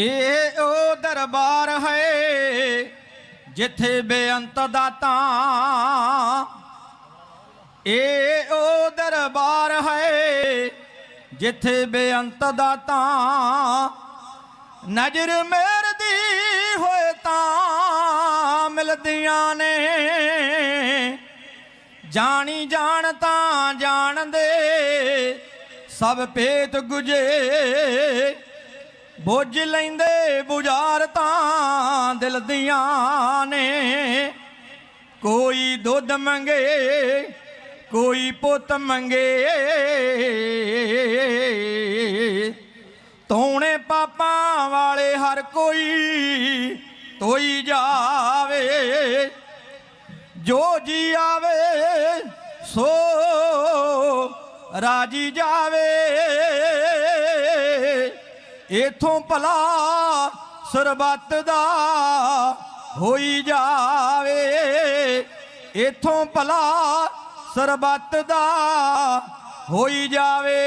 ਇਹ ਉਹ ਦਰਬਾਰ ਹੈ ਜਿੱਥੇ ਬੇਅੰਤ ਦਾਤਾ। ਇਹ ਉਹ ਦਰਬਾਰ ਹੈ ਜਿੱਥੇ ਬੇਅੰਤ ਦਾਤਾ। ਨਜ਼ਰ ਮੇਰਦੀ ਹੋਏ ਤਾਂ ਮਿਲਦੀਆਂ ਨੇ। ਜਾਣੀ ਜਾਣ ਤਾਂ ਜਾਣਦੇ, ਸਭ ਭੇਤ ਗੁਜੇ। ਬੁੱਝ ਲੈਂਦੇ ਬੁਝਾਰ ਤਾਂ ਦਿਲ ਦੀਆਂ ਨੇ। ਕੋਈ ਦੁੱਧ ਮੰਗੇ, ਕੋਈ ਪੁੱਤ ਮੰਗੇ। ਤੋਣੇ ਪਾਪਾਂ ਵਾਲੇ ਹਰ ਕੋਈ ਤੋਈ ਜਾਵੇ। ਜੋ ਜੀ ਆਵੇ, ਸੋ ਰਾਜੀ ਜਾਵੇ। ਇਥੋਂ ਭਲਾ ਸਰਬੱਤ ਦਾ ਹੋਈ ਜਾਵੇ। ਇਥੋਂ ਭਲਾ ਸਰਬੱਤ ਦਾ ਹੋਈ ਜਾਵੇ।